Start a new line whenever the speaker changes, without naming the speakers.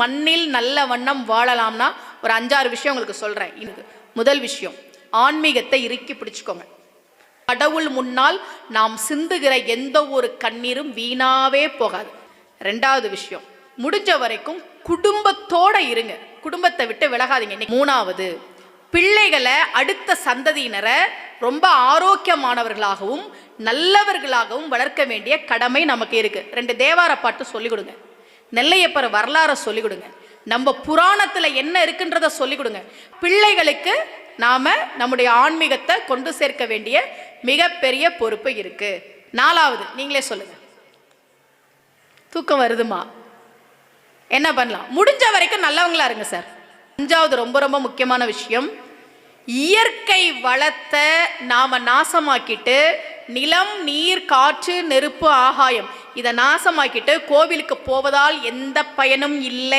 மண்ணில் நல்ல வண்ணம் வாழலாம்னா ஒரு அஞ்சாறு விஷயம் உங்களுக்கு சொல்றேன். இது முதல் விஷயம் ஆன்மீகத்தை இறுக்கி பிடிச்சிக்கோங்க. கடவுள் முன்னால் நாம் சிந்துகிற எந்த ஒரு கண்ணீரும் வீணாவே போகாது. ரெண்டாவது விஷயம் முடிஞ்ச வரைக்கும் குடும்பத்தோட இருங்க. குடும்பத்தை விட்டு விலகாதீங்க. இன்னைக்கு மூணாவது பிள்ளைகளை அடுத்த சந்ததியினரை ரொம்ப ஆரோக்கியமானவர்களாகவும் நல்லவர்களாகவும் வளர்க்க வேண்டிய கடமை நமக்கு இருக்கு. ரெண்டு தேவார பாட்டு சொல்லிக் கொடுங்க. நெல்லையப்பர் வரலாறை சொல்லிக் கொடுங்க நம்ம புராணத்தில் என்ன இருக்குன்றத சொல்லிக் கொடுங்க பிள்ளைகளுக்கு நாம் நம்முடைய ஆன்மீகத்தை கொண்டு சேர்க்க வேண்டிய மிகப்பெரிய பொறுப்பு இருக்கு. நாலாவது நீங்களே சொல்லுங்க. தூக்கம் வருதுமா? என்ன பண்ணலாம்? முடிஞ்ச வரைக்கும் நல்லவங்களா இருங்க சார். அஞ்சாவது ரொம்ப ரொம்ப முக்கியமான விஷயம். இயற்கை வளத்தை நாம நாசமாக்கிட்டு நிலம் நீர் காற்று நெருப்பு ஆகாயம் இதை நாசமாக்கிட்டு கோவிலுக்கு போவதால் எந்த பயனும் இல்லை.